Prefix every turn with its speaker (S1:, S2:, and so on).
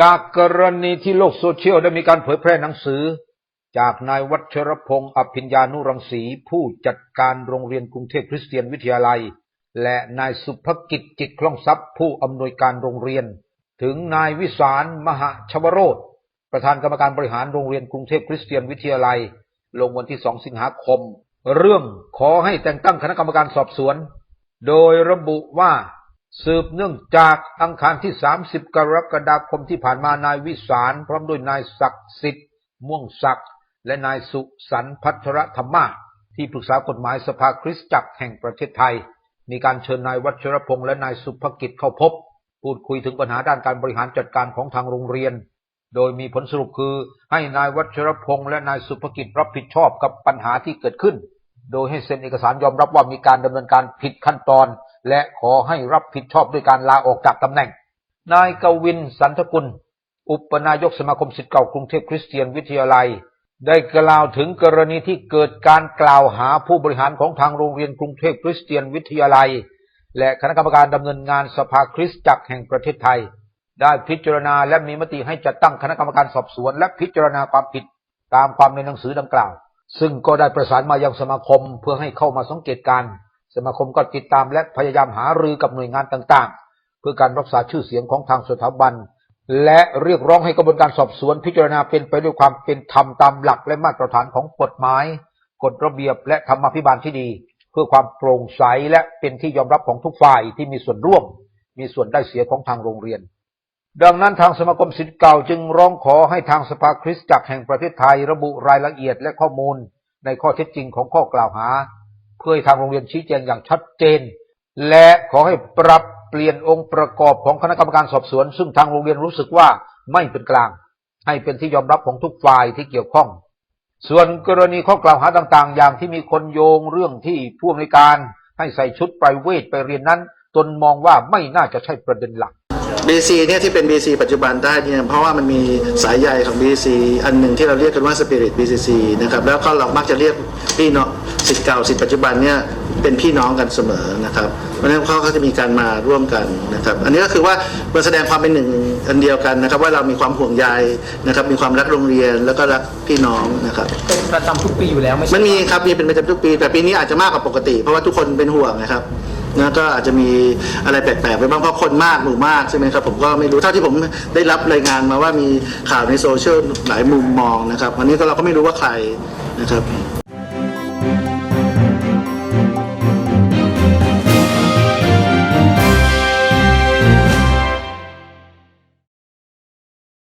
S1: จากกรณีที่โลกโซเชียลได้มีการเผยแพร่หนังสือ จากนายวัชรพงศ์อภิญญานุรังสี ผู้จัดการโรงเรียนกรุงเทพคริสเตียนวิทยาลัย และนายสุภกิจจิตคล่องทรัพย์ ผู้อำนวยการโรงเรียน ถึงนายวิสารมหาชวโรธประธานกรรมการบริหารโรงเรียนกรุงเทพคริสเตียนวิทยาลัย ลงวันที่ 2 สิงหาคม เรื่องขอให้แต่งตั้งคณะกรรมการสอบสวน โดยระบุว่า สืบเนื่องจากอังคารที่ 30 กรกฎาคมที่ผ่านมานายวิสารพร้อมด้วยนายศักดิ์สิทธิ์ม่วงศักดิ์และนายสุสันพัทรธรรมาที่ปรึกษากฎหมายสภาคริสตจักรแห่งประเทศไทย มีการเชิญนายวัชรพงษ์และนายสุภกิจเข้าพบ พูดคุยถึงปัญหาด้านการบริหารจัดการของทางโรงเรียน โดยมีผลสรุปคือให้นายวัชรพงษ์และนายสุภกิจรับผิดชอบกับปัญหาที่เกิดขึ้น โดยให้เซ็นเอกสารยอมรับว่ามีการดำเนินการผิดขั้นตอน และขอให้รับผิดชอบด้วยการลาออกจากตำแหน่ง นายกวินสันทกุล อุปนายกสมาคมศิษย์เก่ากรุงเทพคริสเตียนวิทยาลัย ได้กล่าวถึงกรณีที่เกิดการกล่าวหาผู้บริหารของทางโรงเรียนกรุงเทพคริสเตียนวิทยาลัย และคณะกรรมการดำเนินงานสภาคริสตจักรแห่งประเทศไทย ได้พิจารณาและมีมติให้จัดตั้งคณะกรรมการสอบสวน และพิจารณาความผิดตามความในหนังสือดังกล่าว ซึ่งก็ได้ประสานมายังสมาคมเพื่อให้เข้ามาสังเกตการณ์ สมาคมก็ติดตามและพยายามหารือกับหน่วยงานต่างๆ เพื่อการรักษาชื่อเสียงของทางสถาบัน และเรียกร้องให้กระบวนการสอบสวนพิจารณาเป็นไปด้วยความเป็นธรรมตามหลักและมาตรฐานของกฎหมาย กฎระเบียบและธรรมาภิบาลที่ดี เพื่อความโปร่งใสและเป็นที่ยอมรับของทุกฝ่ายที่มีส่วนร่วม มีส่วนได้เสียของทางโรงเรียน ดังนั้นทางสมาคมศิษย์เก่าจึงร้องขอให้ทางสภาคริสตจักรแห่งประเทศไทย ระบุรายละเอียดและข้อมูล ในข้อเท็จจริงของข้อกล่าวหา เพื่อให้ทางโรงเรียนชี้แจงอย่างชัดเจน และขอให้ปรับเปลี่ยนองค์ประกอบของคณะกรรมการสอบสวน ซึ่งทางโรงเรียนรู้สึกว่าไม่เป็นกลาง ให้เป็นที่ยอมรับของทุกฝ่ายที่เกี่ยวข้อง ส่วนกรณีข้อกล่าวหาต่างๆ อย่างที่มีคนโยงเรื่องที่ผู้อำนวยการให้ใส่ชุดไพรเวทไปเรียนนั้น ตนมองว่าไม่น่าจะใช่ประเด็นหลัก
S2: BC เนี่ยที่เป็น BC ปัจจุบันได้เนี่ยเพราะว่ามันมีสายใยของ BC อันหนึ่งที่เราเรียกกันว่า Spirit BCC นะครับแล้วก็เรามักจะเรียกพี่น้องสิทธิ์เก่าสิทธิ์ปัจจุบันเนี่ยเป็นพี่น้องกันเสมอนะครับเพราะฉะนั้นเขาก็จะมีการมาร่วมกันนะครับอันนี้ก็คือว่ามันแสดงความเป็นหนึ่งอันเดียวกันนะครับว่าเรามีความห่วงใยนะครับมีความรักโรงเรียนแล้วก็รักพี่น้องนะครับ
S3: เป็นประจำทุกปีอยู่แล้วไม่ใช่
S2: มันมีครับมีเป็นประจำทุกปี แต่ปีนี้อาจจะมากกว่าปกติ เพราะว่าทุกคนเป็นห่วงนะครับ นะก็อาจจะมีอะไรแปลกๆไปบ้างเพราะคนมากหมู่มากใช่ไหมครับผมก็ไม่รู้เท่าที่ผมได้รับรายงานมาว่ามีข่าวในโซเชียลหลายมุมมองนะครับอันนี้ก็เราก็ไม่รู้ว่าใครนะครับ